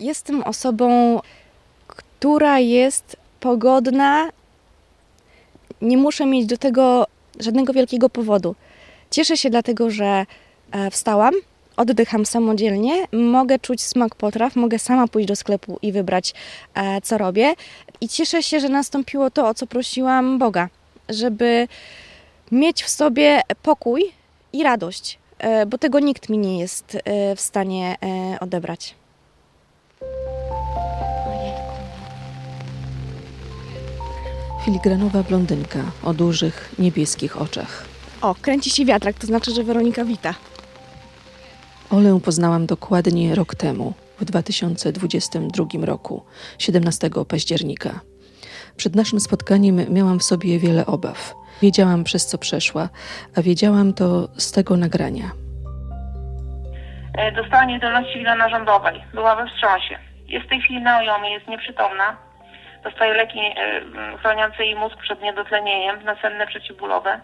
Jestem osobą, która jest pogodna. Nie muszę mieć do tego żadnego wielkiego powodu. Cieszę się dlatego, że e, wstałam, oddycham samodzielnie, mogę czuć smak potraw, mogę sama pójść do sklepu i wybrać, e, co robię. I cieszę się, że nastąpiło to, o co prosiłam Boga, żeby mieć w sobie pokój i radość, e, bo tego nikt mi nie jest w stanie odebrać. Filigranowa blondynka o dużych, niebieskich oczach. O, kręci się wiatrak, to znaczy, że Weronika wita. Olę poznałam dokładnie rok temu, w 2022 roku, 17 października. Przed naszym spotkaniem miałam w sobie wiele obaw. Wiedziałam, przez co przeszła, a wiedziałam to z tego nagrania. E, dostała niewydolności wielonarzędowej. Była we wstrząsie. Jest w tej chwili na ojomie, jest nieprzytomna. Dostaje leki e, chroniące jej mózg przed niedotlenieniem, nasenne przeciwbólowe.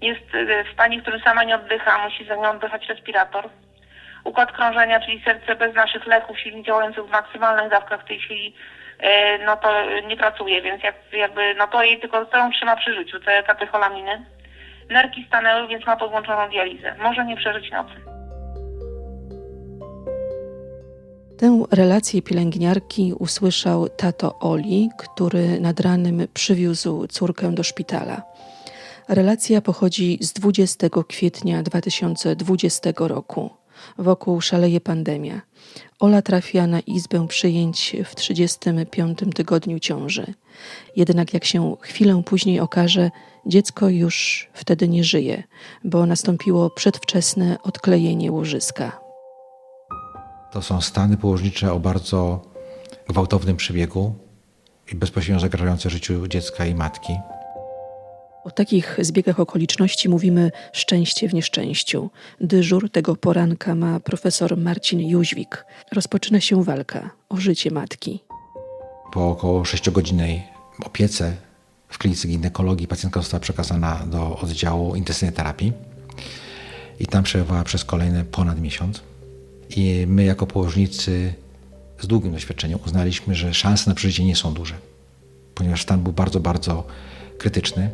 Jest e, w stanie, w którym sama nie oddycha, musi za nią oddychać respirator. Układ krążenia, czyli serce bez naszych leków, silnie działających w maksymalnych dawkach w tej chwili, no to nie pracuje, więc jak, jakby, no to jej tylko to ją trzyma przy życiu, te katecholaminy. Nerki stanęły, więc ma podłączoną dializę. Może nie przeżyć nocy. Tę relację pielęgniarki usłyszał tato Oli, który nad ranem przywiózł córkę do szpitala. Relacja pochodzi z 20 kwietnia 2020 roku. Wokół szaleje pandemia. Ola trafia na izbę przyjęć w 35 tygodniu ciąży. Jednak jak się chwilę później okaże, dziecko już wtedy nie żyje, bo nastąpiło przedwczesne odklejenie łożyska. To są stany położnicze o bardzo gwałtownym przebiegu i bezpośrednio zagrażające życiu dziecka i matki. O takich zbiegach okoliczności mówimy szczęście w nieszczęściu. Dyżur tego poranka ma profesor Marcin Jóźwik. Rozpoczyna się walka o życie matki. Po około 6-godzinnej opiece w klinice ginekologii pacjentka została przekazana do oddziału intensywnej terapii i tam przebywała przez kolejne ponad miesiąc. I my jako położnicy z długim doświadczeniem uznaliśmy, że szanse na przeżycie nie są duże, ponieważ stan był bardzo, bardzo krytyczny.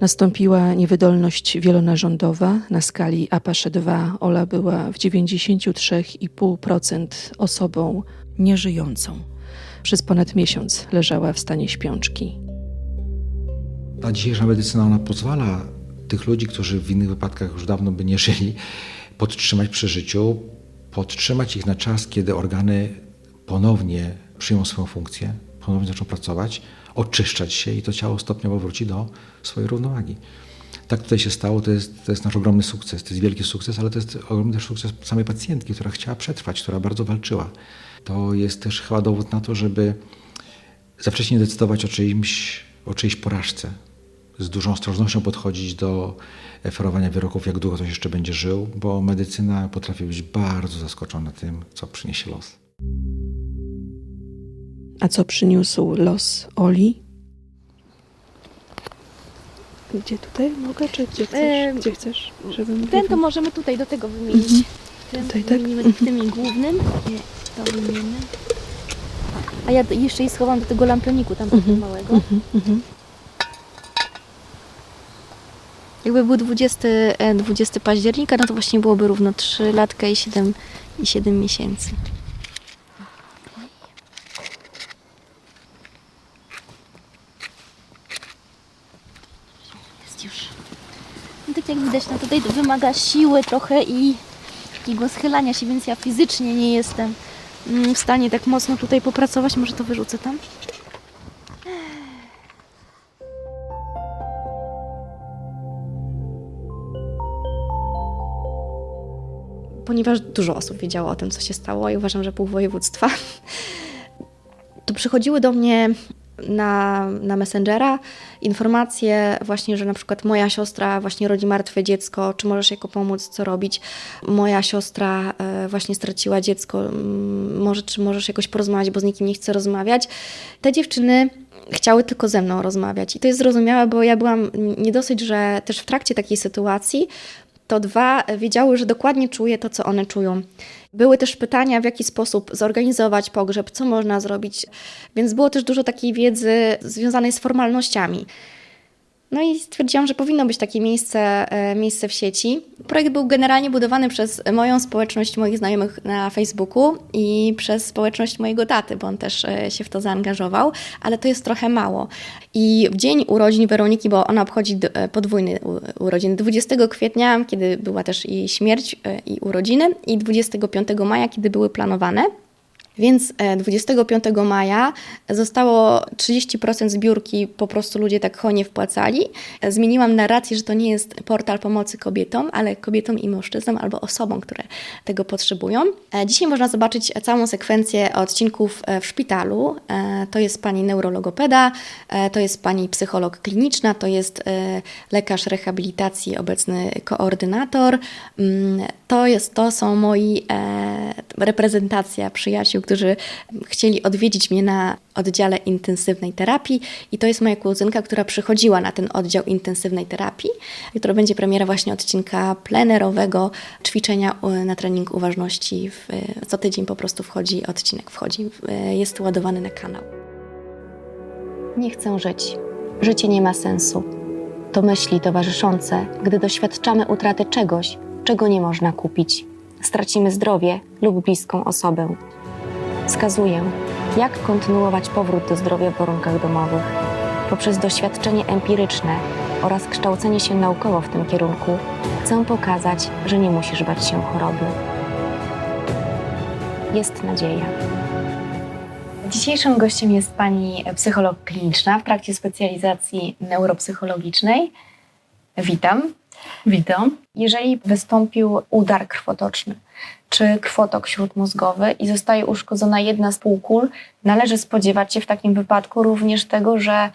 Nastąpiła niewydolność wielonarządowa na skali Apache 2. Ola była w 93,5% osobą nieżyjącą. Przez ponad miesiąc leżała w stanie śpiączki. Ta dzisiejsza medycyna ona pozwala tych ludzi, którzy w innych wypadkach już dawno by nie żyli, podtrzymać przy życiu, podtrzymać ich na czas, kiedy organy ponownie przyjmą swoją funkcję, ponownie zaczną pracować, oczyszczać się i to ciało stopniowo wróci do swojej równowagi. Tak tutaj się stało, to jest, to jest nasz ogromny sukces, to jest wielki sukces, ale to jest ogromny też sukces samej pacjentki, która chciała przetrwać, która bardzo walczyła. To jest też chyba dowód na to, żeby za wcześnie decydować o czyimś, o czyjejś porażce, z dużą ostrożnością podchodzić do ferowania wyroków, jak długo ktoś jeszcze będzie żył, bo medycyna potrafi być bardzo zaskoczona tym, co przyniesie los. A co przyniósł los Oli? Gdzie tutaj mogę, czy gdzie chcesz? Gdzie chcesz, żebym Ten to możemy tutaj do tego wymienić. Ten Tutaj, tak? wymienimy w tym głównym. Nie, to wymienimy. A ja jeszcze jej schowam do tego lampioniku tam takiego małego. Mhm, mhm. Jakby był 20, e, 20 października, no to właśnie byłoby równo 3 latka i 7, i 7 miesięcy. Jest już. No tak jak widać, no tutaj wymaga siły trochę i takiego schylania się, więc ja fizycznie nie jestem mm, w stanie tak mocno tutaj popracować. Może to wyrzucę tam? Ponieważ dużo osób wiedziało o tym, co się stało i uważam, że pół województwa, to przychodziły do mnie na, na Messengera informacje właśnie, że na przykład moja siostra właśnie rodzi martwe dziecko, czy możesz jako pomóc, co robić. Moja siostra e, właśnie straciła dziecko, może czy możesz jakoś porozmawiać, bo z nikim nie chce rozmawiać. Te dziewczyny chciały tylko ze mną rozmawiać i to jest zrozumiałe, bo ja byłam nie dosyć, że też w trakcie takiej sytuacji to dwa e, wiedziały, że dokładnie czuję to, co one czują. Były też pytania, w jaki sposób zorganizować pogrzeb, co można zrobić, więc było też dużo takiej wiedzy związanej z formalnościami. No i stwierdziłam, że powinno być takie miejsce, e, miejsce w sieci. Projekt był generalnie budowany przez moją społeczność, moich znajomych na Facebooku i przez społeczność mojego taty, bo on też e, się w to zaangażował, ale to jest trochę mało. I w dzień urodzin Weroniki, bo ona obchodzi e, podwójny u- urodziny, 20 kwietnia, kiedy była też jej śmierć i urodziny, i 25 maja, kiedy były planowane. Więc e, 25 maja zostało 30% zbiórki, po prostu ludzie tak hojnie wpłacali. E, Zmieniłam narrację, że to nie jest portal pomocy kobietom, ale kobietom i mężczyznom albo osobom, które tego potrzebują. E, Dzisiaj można zobaczyć całą sekwencję odcinków e, w szpitalu. E, To jest pani neurologopeda, e, to jest pani psycholog kliniczna, to jest e, lekarz rehabilitacji, obecny koordynator. Mm, To, jest, to są moi e, reprezentacja przyjaciół, którzy chcieli odwiedzić mnie na oddziale intensywnej terapii i to jest moja kuzynka, która przychodziła na ten oddział intensywnej terapii. Jutro będzie premiera właśnie odcinka plenerowego ćwiczenia na trening uważności. W, co tydzień po prostu wchodzi odcinek, wchodzi, jest ładowany na kanał. Nie chcę żyć. Życie nie ma sensu. To myśli towarzyszące, gdy doświadczamy utraty czegoś, czego nie można kupić. Stracimy zdrowie lub bliską osobę. Wskazuję, jak kontynuować powrót do zdrowia w warunkach domowych. Poprzez doświadczenie empiryczne oraz kształcenie się naukowo w tym kierunku, chcę pokazać, że nie musisz bać się choroby. Jest nadzieja. Dzisiejszym gościem jest pani psycholog kliniczna w trakcie specjalizacji neuropsychologicznej. Witam. Witam. Jeżeli wystąpił udar krwotoczny czy krwotok śródmózgowy i zostaje uszkodzona jedna z półkul, należy spodziewać się w takim wypadku również tego, że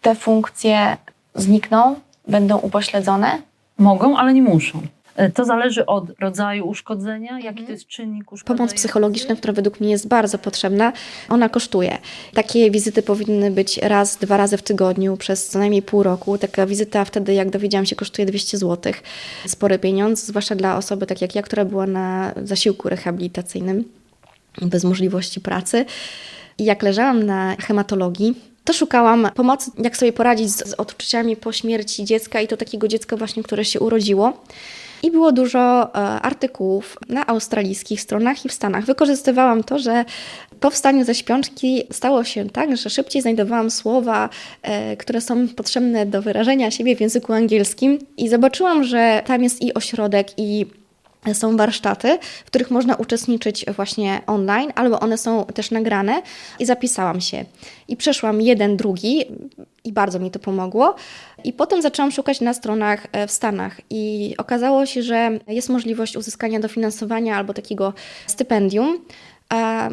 te funkcje znikną, będą upośledzone. Mogą, ale nie muszą. E, To zależy od rodzaju uszkodzenia, jaki to jest czynnik uszkodzenia. Pomoc psychologiczna, która według mnie jest bardzo potrzebna, ona kosztuje. Takie wizyty powinny być raz, dwa razy w tygodniu przez co najmniej pół roku. Taka wizyta wtedy, jak dowiedziałam się, kosztuje 200 zł. Spory pieniądz, zwłaszcza dla osoby tak jak ja, która była na zasiłku rehabilitacyjnym, bez możliwości pracy. I jak leżałam na hematologii, to szukałam pomocy, jak sobie poradzić z, z odczuciami po śmierci dziecka i to takiego dziecka właśnie, które się urodziło. I było dużo e, artykułów na australijskich stronach i w Stanach. Wykorzystywałam to, że po wstaniu ze śpiączki stało się tak, że szybciej znajdowałam słowa, e, które są potrzebne do wyrażenia siebie w języku angielskim i zobaczyłam, że tam jest i ośrodek, i są warsztaty, w których można uczestniczyć właśnie online, albo one są też nagrane i zapisałam się. I przeszłam jeden, drugi i bardzo mi to pomogło. I potem zaczęłam szukać na stronach e, w Stanach i okazało się, że jest możliwość uzyskania dofinansowania albo takiego stypendium. A,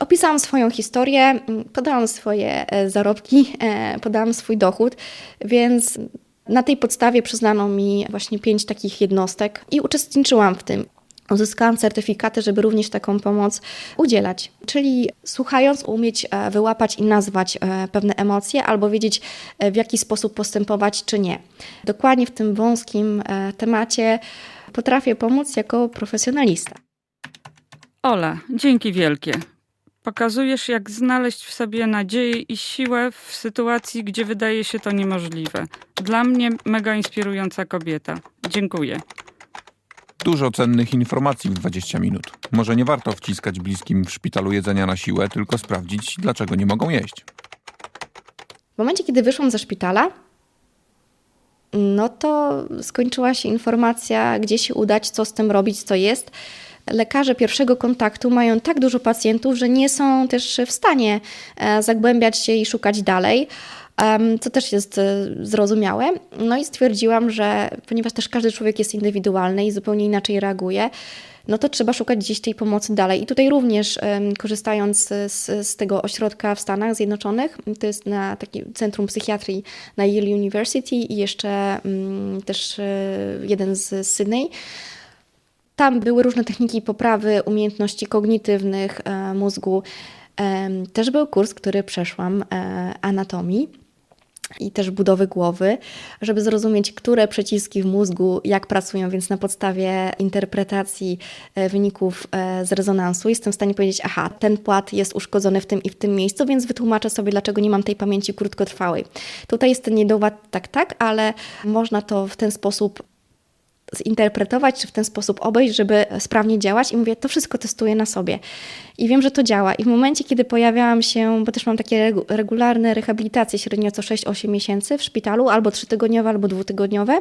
Opisałam swoją historię, mm, podałam swoje e, zarobki, e, podałam swój dochód, więc na tej podstawie przyznano mi właśnie pięć takich jednostek i uczestniczyłam w tym. Uzyskałam certyfikaty, żeby również taką pomoc udzielać. Czyli słuchając, umieć e, wyłapać i nazwać e, pewne emocje, albo wiedzieć, e, w jaki sposób postępować, czy nie. Dokładnie w tym wąskim temacie potrafię pomóc jako profesjonalista. Ola, dzięki wielkie. Pokazujesz, jak znaleźć w sobie nadzieję i siłę w sytuacji, gdzie wydaje się to niemożliwe. Dla mnie mega inspirująca kobieta. Dziękuję. Dużo cennych informacji w 20 minut. Może nie warto wciskać bliskim w szpitalu jedzenia na siłę, tylko sprawdzić, dlaczego nie mogą jeść. W momencie, kiedy wyszłam ze szpitala, no to skończyła się informacja, gdzie się udać, co z tym robić, co jest. Lekarze pierwszego kontaktu mają tak dużo pacjentów, że nie są też w stanie e, zagłębiać się i szukać dalej, co też jest e, zrozumiałe. No i stwierdziłam, że ponieważ też każdy człowiek jest indywidualny i zupełnie inaczej reaguje, no to trzeba szukać gdzieś tej pomocy dalej. I tutaj również korzystając z, z tego ośrodka w Stanach Zjednoczonych, to jest na taki Centrum Psychiatrii na Yale University i jeszcze mm, też e, jeden z Sydney. Tam były różne techniki poprawy umiejętności kognitywnych e, mózgu. Em, Też był kurs, który przeszłam, e, anatomii. i też budowy głowy, żeby zrozumieć, które przyciski w mózgu jak pracują, więc na podstawie interpretacji e, wyników e, z rezonansu jestem w stanie powiedzieć, aha, ten płat jest uszkodzony w tym i w tym miejscu, więc wytłumaczę sobie, dlaczego nie mam tej pamięci krótkotrwałej. Tutaj jest ten niedowład tak, tak, ale można to w ten sposób zinterpretować, czy w ten sposób obejść, żeby sprawnie działać. I mówię, to wszystko testuję na sobie. I wiem, że to działa. I w momencie, kiedy pojawiałam się, bo też mam takie regu- regularne rehabilitacje, średnio co 6-8 miesięcy w szpitalu, albo trzytygodniowe, albo dwutygodniowe,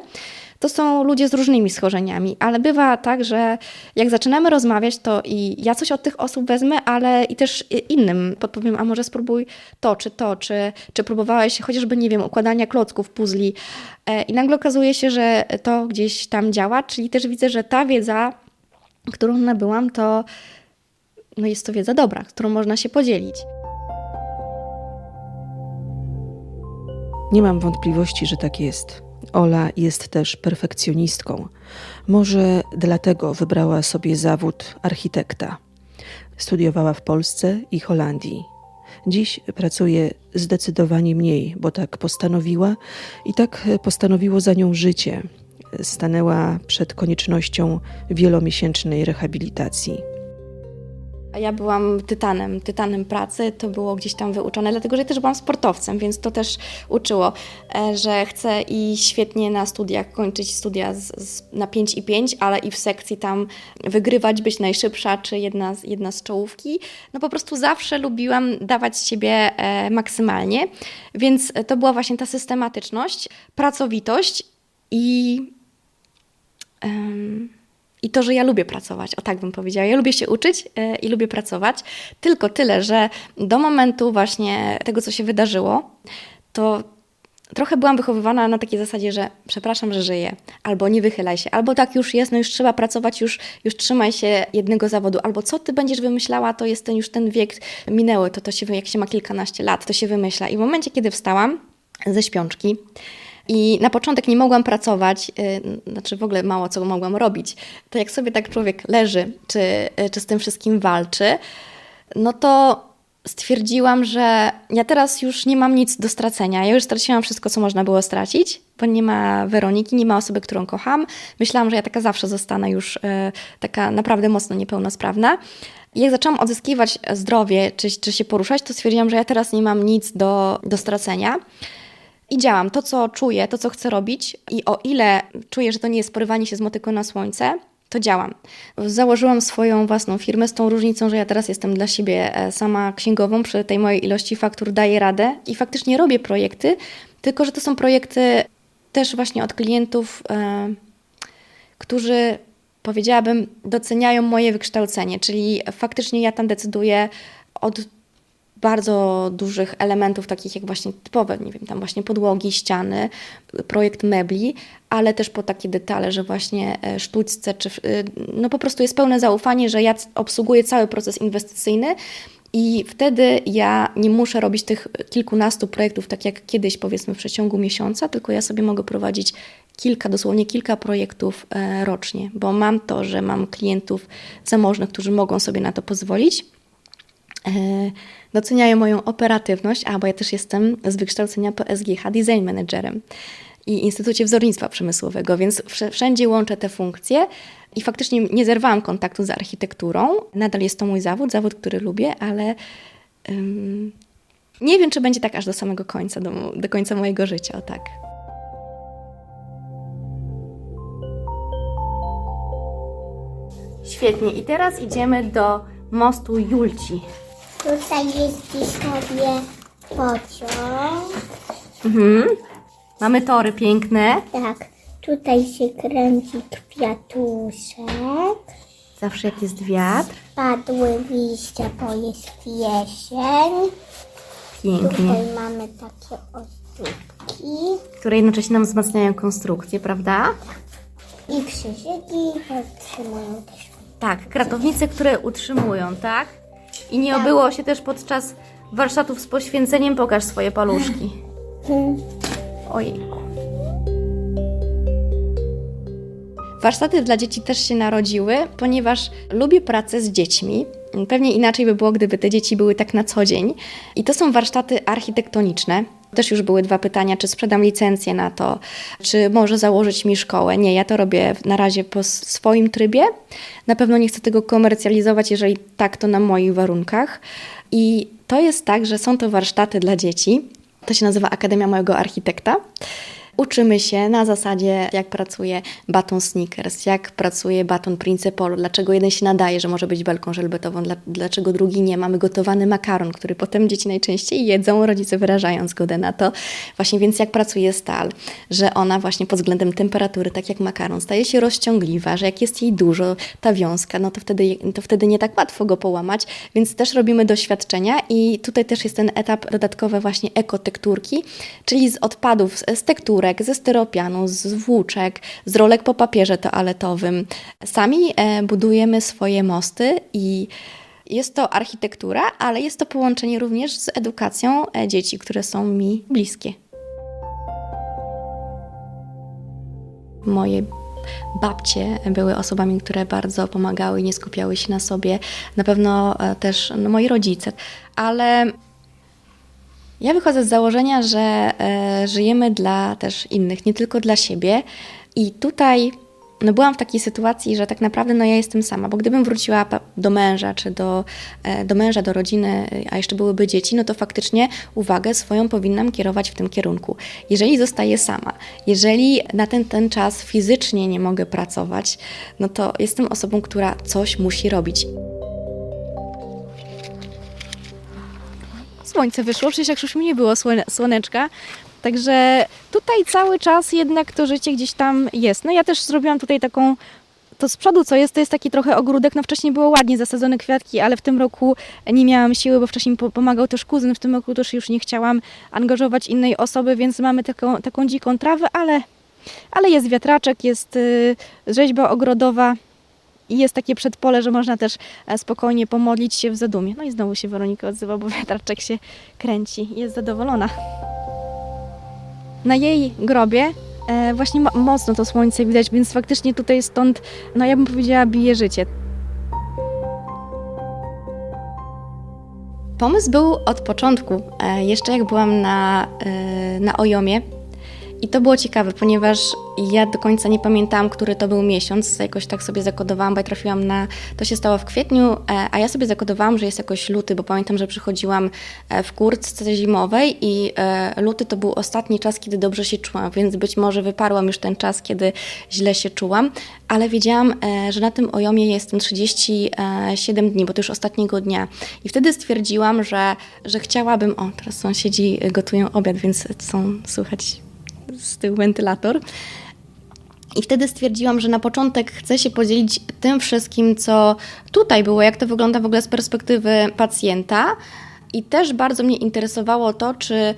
to są ludzie z różnymi schorzeniami, ale bywa tak, że jak zaczynamy rozmawiać, to i ja coś od tych osób wezmę, ale i też innym podpowiem, a może spróbuj to, czy to, czy, czy próbowałeś chociażby, nie wiem, układania klocków, puzli. E, I nagle okazuje się, że to gdzieś tam działa, czyli też widzę, że ta wiedza, którą nabyłam, to no jest to wiedza dobra, którą można się podzielić. Nie mam wątpliwości, że tak jest. Ola jest też perfekcjonistką. Może dlatego wybrała sobie zawód architekta. Studiowała w Polsce i Holandii. Dziś pracuje zdecydowanie mniej, bo tak postanowiła i tak postanowiło za nią życie. Stanęła przed koniecznością wielomiesięcznej rehabilitacji. Ja byłam tytanem, tytanem pracy, to było gdzieś tam wyuczone, dlatego że ja też byłam sportowcem, więc to też uczyło, e, że chcę i świetnie na studiach kończyć studia z, z, na 5 i 5, ale i w sekcji tam wygrywać, być najszybsza, czy jedna, jedna z czołówki. No po prostu zawsze lubiłam dawać siebie e, maksymalnie, więc to była właśnie ta systematyczność, pracowitość i... i to, że ja lubię pracować, o tak bym powiedziała. Ja lubię się uczyć e, i lubię pracować. Tylko tyle, że do momentu właśnie tego, co się wydarzyło, to trochę byłam wychowywana na takiej zasadzie, że przepraszam, że żyję, albo nie wychylaj się, albo tak już jest, no już trzeba pracować, już, już trzymaj się jednego zawodu, albo co ty będziesz wymyślała, to jest ten już ten wiek minęły, to, to się, jak się ma kilkanaście lat, to się wymyśla. I w momencie, kiedy wstałam ze śpiączki, i na początek nie mogłam pracować, yy, znaczy w ogóle mało co mogłam robić. To jak sobie tak człowiek leży, czy, yy, czy z tym wszystkim walczy, no to stwierdziłam, że ja teraz już nie mam nic do stracenia. Ja już straciłam wszystko, co można było stracić, bo nie ma Weroniki, nie ma osoby, którą kocham. Myślałam, że ja taka zawsze zostanę już yy, taka naprawdę mocno niepełnosprawna. I jak zaczęłam odzyskiwać zdrowie, czy, czy się poruszać, to stwierdziłam, że ja teraz nie mam nic do, do stracenia. I działam to, co czuję, to, co chcę robić, i o ile czuję, że to nie jest porywanie się z motyką na słońce, to działam. Założyłam swoją własną firmę z tą różnicą, że ja teraz jestem dla siebie e, sama księgową, przy tej mojej ilości faktur daję radę i faktycznie robię projekty, tylko że to są projekty też właśnie od klientów, e, którzy powiedziałabym doceniają moje wykształcenie, czyli faktycznie ja tam decyduję od bardzo dużych elementów, takich jak właśnie typowe, nie wiem, tam właśnie podłogi, ściany, projekt mebli, ale też po takie detale, że właśnie e, sztućce, czy y, no po prostu jest pełne zaufanie, że ja obsługuję cały proces inwestycyjny i wtedy ja nie muszę robić tych kilkunastu projektów, tak jak kiedyś powiedzmy w przeciągu miesiąca, tylko ja sobie mogę prowadzić kilka, dosłownie kilka projektów e, rocznie, bo mam to, że mam klientów zamożnych, którzy mogą sobie na to pozwolić. E, doceniają moją operatywność, a bo ja też jestem z wykształcenia PSGH Design Managerem i Instytucie Wzornictwa Przemysłowego, więc wsz- wszędzie łączę te funkcje i faktycznie nie zerwałam kontaktu z architekturą. Nadal jest to mój zawód, zawód, który lubię, ale ym, nie wiem, czy będzie tak aż do samego końca, do, do końca mojego życia, o tak. Świetnie, i teraz idziemy do mostu Julci. Tutaj jeździ sobie pociąg. Mhm. Mamy tory piękne. Tak, tutaj się kręci kwiatuszek. Zawsze jak jest wiatr. Padły liście, bo jest jesień. Pięknie. Tutaj mamy takie ozdóbki Które jednocześnie nam wzmacniają konstrukcję, prawda? i krzyżyki podtrzymują też. Tak, kratownice, które utrzymują, tak? I nie obyło się też podczas warsztatów z poświęceniem. Pokaż swoje paluszki. Ojejku. Warsztaty dla dzieci też się narodziły, ponieważ lubię pracę z dziećmi. Pewnie inaczej by było, gdyby te dzieci były tak na co dzień. I to są warsztaty architektoniczne. Też już były dwa pytania, czy sprzedam licencję na to, czy może założyć mi szkołę. Nie, ja to robię na razie po swoim trybie. Na pewno nie chcę tego komercjalizować, jeżeli tak, to na moich warunkach. I to jest tak, że są to warsztaty dla dzieci. To się nazywa Akademia Małego Architekta. Uczymy się na zasadzie, jak pracuje baton Snickers, jak pracuje baton Principolu, dlaczego jeden się nadaje, że może być belką żelbetową, dla, dlaczego drugi nie. Mamy gotowany makaron, który potem dzieci najczęściej jedzą, rodzice wyrażają zgodę na to. Właśnie więc jak pracuje stal, że ona właśnie pod względem temperatury, tak jak makaron, staje się rozciągliwa, że jak jest jej dużo, ta wiązka, no to wtedy, to wtedy nie tak łatwo go połamać, więc też robimy doświadczenia i tutaj też jest ten etap dodatkowy właśnie ekotekturki, czyli z odpadów, z z tekturek, ze styropianu, z włóczek, z rolek po papierze toaletowym. Sami e, budujemy swoje mosty i jest to architektura, ale jest to połączenie również z edukacją e, dzieci, które są mi bliskie. Moje babcie były osobami, które bardzo pomagały i nie skupiały się na sobie. Na pewno e, też no, moi rodzice, ale ja wychodzę z założenia, że e, żyjemy dla też innych, nie tylko dla siebie. I tutaj no byłam w takiej sytuacji, że tak naprawdę no ja jestem sama, bo gdybym wróciła do męża, czy do, e, do męża, do rodziny, a jeszcze byłyby dzieci, no to faktycznie uwagę swoją powinnam kierować w tym kierunku. Jeżeli zostaję sama, jeżeli na ten, ten czas fizycznie nie mogę pracować, no to jestem osobą, która coś musi robić. Słońce wyszło, przecież jak już mi nie było słone, słoneczka. Także tutaj cały czas jednak to życie gdzieś tam jest. No ja też zrobiłam tutaj taką to z przodu, co jest, to jest taki trochę ogródek. No wcześniej było ładnie zasadzone kwiatki, ale w tym roku nie miałam siły, bo wcześniej po- pomagał też kuzyn. W tym roku też już nie chciałam angażować innej osoby, więc mamy taką, taką dziką trawę, ale, ale jest wiatraczek, jest y, rzeźba ogrodowa i jest takie przedpole, że można też e, spokojnie pomodlić się w zadumie. No i znowu się Weronika odzywa, bo wiatraczek się kręci i jest zadowolona. Na jej grobie e, właśnie mo- mocno to słońce widać, więc faktycznie tutaj stąd, no ja bym powiedziała, bije życie. Pomysł był od początku, e, jeszcze jak byłam na, na Ojomie. I to było ciekawe, ponieważ ja do końca nie pamiętałam, który to był miesiąc. Jakoś tak sobie zakodowałam, bo ja trafiłam na. To się stało w kwietniu, e, a ja sobie zakodowałam, że jest jakoś luty, bo pamiętam, że przychodziłam e, w kurtce zimowej i e, luty to był ostatni czas, kiedy dobrze się czułam, więc być może wyparłam już ten czas, kiedy źle się czułam, ale wiedziałam, że na tym ojomie jestem 37 dni, bo to już ostatniego dnia. I wtedy stwierdziłam, że, że chciałabym. O, teraz sąsiedzi gotują obiad, więc są słychać z tyłu wentylator. I wtedy stwierdziłam, że na początek chcę się podzielić tym wszystkim, co tutaj było, jak to wygląda w ogóle z perspektywy pacjenta. I też bardzo mnie interesowało to, czy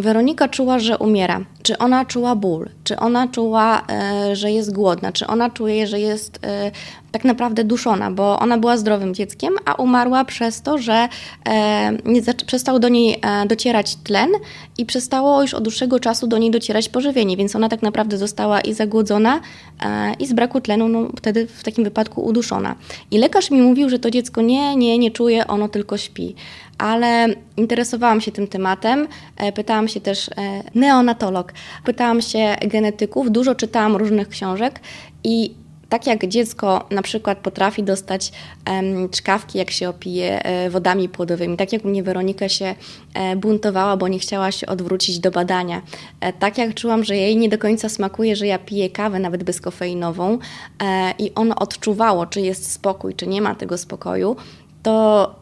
Weronika czuła, że umiera, czy ona czuła ból, czy ona czuła, e, że jest głodna, czy ona czuje, że jest e, tak naprawdę duszona, bo ona była zdrowym dzieckiem, a umarła przez to, że e, przestał do niej docierać tlen i przestało już od dłuższego czasu do niej docierać pożywienie, więc ona tak naprawdę została i zagłodzona i z braku tlenu no, wtedy w takim wypadku uduszona. I lekarz mi mówił, że to dziecko nie, nie, nie czuje, ono tylko śpi. Ale interesowałam się tym tematem, e, pytałam się też e, neonatolog, pytałam się genetyków, dużo czytałam różnych książek i tak jak dziecko na przykład potrafi dostać czkawki, jak się opije e, wodami płodowymi, tak jak mnie Weronika się e, buntowała, bo nie chciała się odwrócić do badania. E, tak jak czułam, że jej nie do końca smakuje, że ja piję kawę nawet bezkofeinową e, i ono odczuwało, czy jest spokój, czy nie ma tego spokoju, to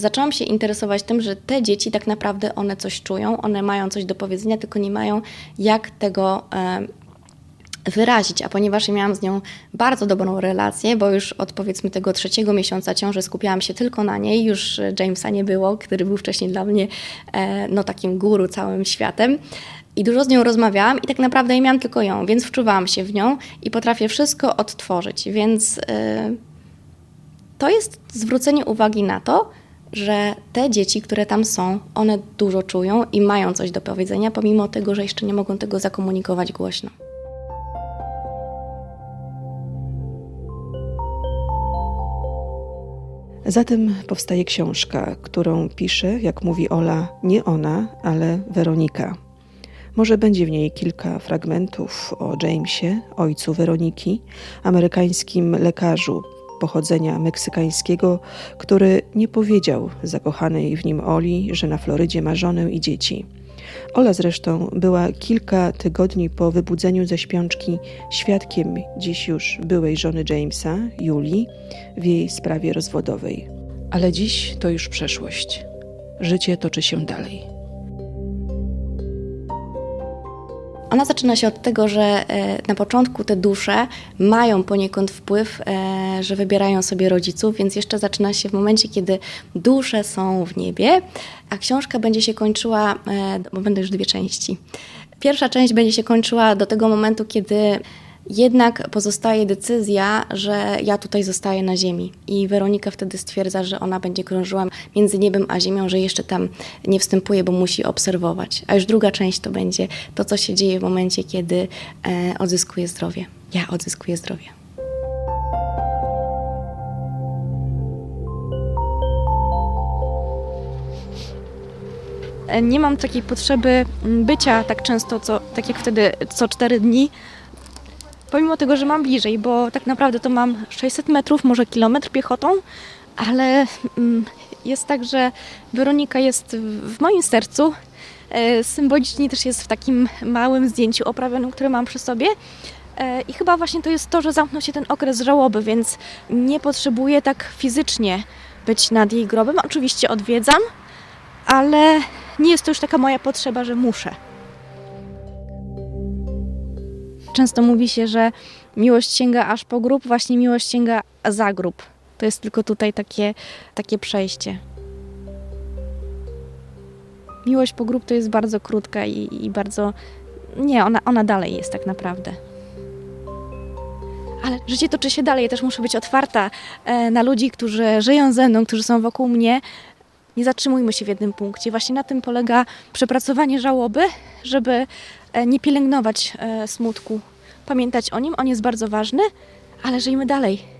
zaczęłam się interesować tym, że te dzieci tak naprawdę one coś czują, one mają coś do powiedzenia, tylko nie mają jak tego e, wyrazić, a ponieważ ja miałam z nią bardzo dobrą relację, bo już od powiedzmy tego trzeciego miesiąca ciąży skupiałam się tylko na niej, już Jamesa nie było, który był wcześniej dla mnie e, no takim guru całym światem. I dużo z nią rozmawiałam i tak naprawdę ja miałam tylko ją, więc wczuwałam się w nią i potrafię wszystko odtworzyć, więc e, to jest zwrócenie uwagi na to, że te dzieci, które tam są, one dużo czują i mają coś do powiedzenia, pomimo tego, że jeszcze nie mogą tego zakomunikować głośno. Zatem powstaje książka, którą pisze, jak mówi Ola, nie ona, ale Weronika. Może będzie w niej kilka fragmentów o Jamesie, ojcu Weroniki, amerykańskim lekarzu pochodzenia meksykańskiego, który nie powiedział zakochanej w nim Oli, że na Florydzie ma żonę i dzieci. Ola zresztą była kilka tygodni po wybudzeniu ze śpiączki świadkiem dziś już byłej żony Jamesa, Julii, w jej sprawie rozwodowej. Ale dziś to już przeszłość. Życie toczy się dalej. Ona zaczyna się od tego, że e, na początku te dusze mają poniekąd wpływ, e, że wybierają sobie rodziców, więc jeszcze zaczyna się w momencie, kiedy dusze są w niebie, a książka będzie się kończyła, e, bo będą już dwie części. Pierwsza część będzie się kończyła do tego momentu, kiedy jednak pozostaje decyzja, że ja tutaj zostaję na ziemi. I Weronika wtedy stwierdza, że ona będzie krążyła między niebem a ziemią, że jeszcze tam nie wstępuje, bo musi obserwować. A już druga część to będzie to, co się dzieje w momencie, kiedy e, odzyskuje zdrowie. Ja odzyskuję zdrowie. E, Nie mam takiej potrzeby bycia tak często, co, tak jak wtedy co cztery dni, pomimo tego, że mam bliżej, bo tak naprawdę to mam 600 metrów, może kilometr piechotą, ale mm, jest tak, że Weronika jest w moim sercu. E, Symbolicznie też jest w takim małym zdjęciu oprawionym, które mam przy sobie. E, I chyba właśnie to jest to, że zamknął się ten okres żałoby, więc nie potrzebuję tak fizycznie być nad jej grobem. Oczywiście odwiedzam, ale nie jest to już taka moja potrzeba, że muszę. Często mówi się, że miłość sięga aż po grób, właśnie miłość sięga za grób. To jest tylko tutaj takie, takie przejście. Miłość po grób to jest bardzo krótka i, i bardzo. Nie, ona, ona dalej jest tak naprawdę. Ale życie toczy się dalej. Ja też muszę być otwarta e, na ludzi, którzy żyją ze mną, którzy są wokół mnie. Nie zatrzymujmy się w jednym punkcie. Właśnie na tym polega przepracowanie żałoby, żeby nie pielęgnować e, smutku. Pamiętać o nim, on jest bardzo ważny, ale żyjmy dalej.